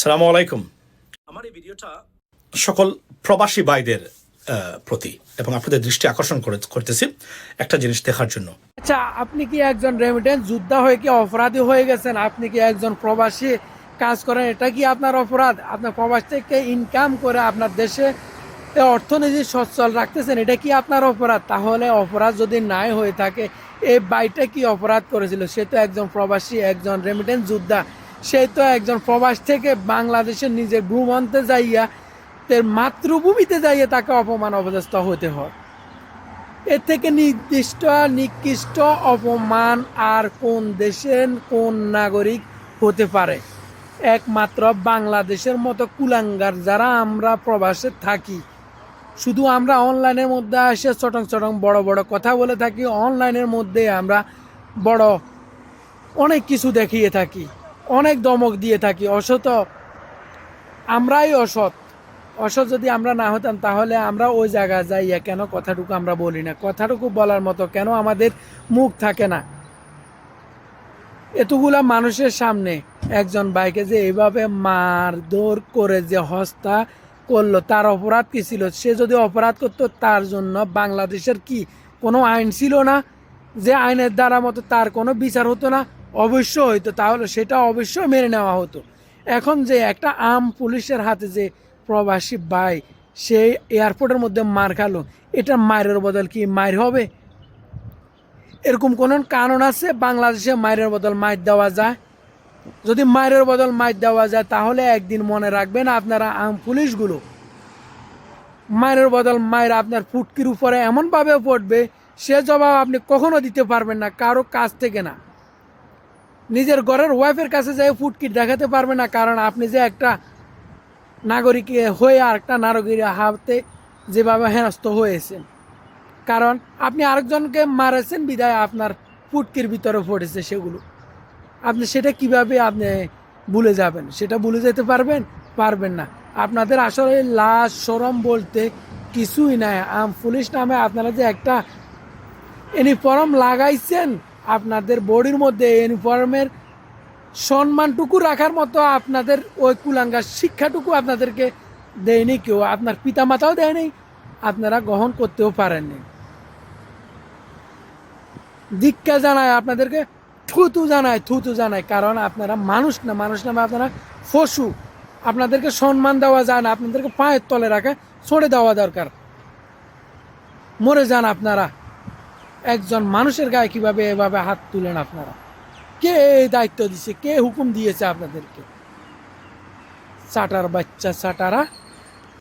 সালামু আলাইকুম। আমার এই ভিডিওটা সকল প্রবাসী ভাইদের প্রতি এবং আপনাদের দৃষ্টি আকর্ষণ করে করতেছি একটা জিনিস দেখার জন্য। আচ্ছা আপনি কি একজন রেমিটেন্স যোদ্ধা হয়ে কি অপরাধী হয়ে গেছেন? আপনি কি একজন প্রবাসী কাজ করেন? এটা কি আপনার অপরাধ? আপনার প্রবাস থেকে ইনকাম করে আপনার দেশে অর্থনীতি সচ্ছল রাখতেছেন এটা কি আপনার অপরাধ? তাহলে অপরাধ যদি নাই হয়ে থাকে এই বাইটা কি অপরাধ করেছিল? সে তো একজন প্রবাসী একজন রেমিটেন্স যোদ্ধা। সে তো একজন প্রবাস থেকে বাংলাদেশের নিজের ভ্রমণতে যাইয়া, তার মাতৃভূমিতে যাইয়া তাকে অপমান অপদস্থ হতে হয়। এর থেকে নির্দিষ্ট নিকৃষ্ট অপমান আর কোন দেশের, কোন নাগরিক হতে পারে? একমাত্র বাংলাদেশের মতো কুলাঙ্গার যারা আমরা প্রবাসে থাকি। শুধু আমরা অনলাইনের মধ্যে এসে চটং চটং বড় বড় কথা বলে থাকি, অনলাইনের মধ্যে আমরা বড় অনেক কিছু দেখিয়ে থাকি। অনেক দমক দিয়ে থাকি অসত আমরাই অসৎ। অসৎ যদি আমরা না হতাম, তাহলে আমরা ওই জায়গায় যাইয়া কেন কথাটুকু আমরা বলি না? কথাটুকু বলার মতো কেন আমাদের মুখ থাকে না? এতগুলা মানুষের সামনে একজন বাইকে যে এইভাবে মারধর করে যে হস্তা করল, তার অপরাধ কি ছিল? সে যদি অপরাধ করতো, তার জন্য বাংলাদেশের কি কোনো আইন ছিল না? যে আইনের দ্বারা মতো তার কোনো বিচার হতো না, অবশ্যই হইতো। তাহলে সেটা অবশ্যই মেনে নেওয়া হতো। এখন যে একটা আম পুলিশের হাতে যে প্রবাসী ভাই, সে এয়ারপোর্টের মধ্যে মার খালো, এটা মায়ের বদল কি মায়ের হবে? এরকম কোন কারণ আছে বাংলাদেশে মায়ের বদল মাইর দেওয়া যায়? যদি মায়ের বদল মাইর দেওয়া যায়, তাহলে একদিন মনে রাখবেন আপনারা আম পুলিশগুলো। মায়ের বদল মায়ের আপনার ফুটকির উপরে এমনভাবে পড়বে সে জবাব আপনি কখনো দিতে পারবেন না, কারও কাছ থেকে না। নিজের ঘরের ওয়াইফের কাছে যাই ফুটকিট দেখাতে পারবে না, কারণ আপনি যে একটা নাগরিক হয়ে আর একটা নাগরিকের হাতে যেভাবে হেনস্থ হয়েছেন। কারণ আপনি আরেকজনকে মারেছেন, বিদায় আপনার ফুটকির ভিতরে পড়েছে সেগুলো। আপনি সেটা কীভাবে আপনি ভুলে যাবেন? সেটা ভুলে যেতে পারবেন পারবেন না। আপনাদের আসলে লাশ সরম বলতে কিছুই নাই। আম পুলিশ নামে আপনারা যে একটা ইউনিফর্ম লাগাইছেন আপনাদের বডির মধ্যে ইউনিফর্মের সম্মানটুকু রাখার মতো আপনাদের ওই কুলাঙ্গার শিক্ষাটুকু আপনাদেরকে দেয়নি কেউ, আপনার পিতামাতাও দেয়নি, আপনারা গ্রহণ করতেও পারেননি। দীক্ষা জানায় আপনাদেরকে, থুতু জানায় থুতু জানায়, কারণ আপনারা মানুষ না, মানুষ নামে আপনারা পশু। আপনাদেরকে সম্মান দেওয়া যায় না, আপনাদেরকে পায়ের তলে রাখা, ছড়ে দেওয়া দরকার। মরে যান আপনারা। একজন মানুষের গায়ে কীভাবে এভাবে হাত তুলেন আপনারা? কে এই দায়িত্ব দিছে? কে হুকুম দিয়েছে আপনাদেরকে? চাটার বাচ্চা চাটারা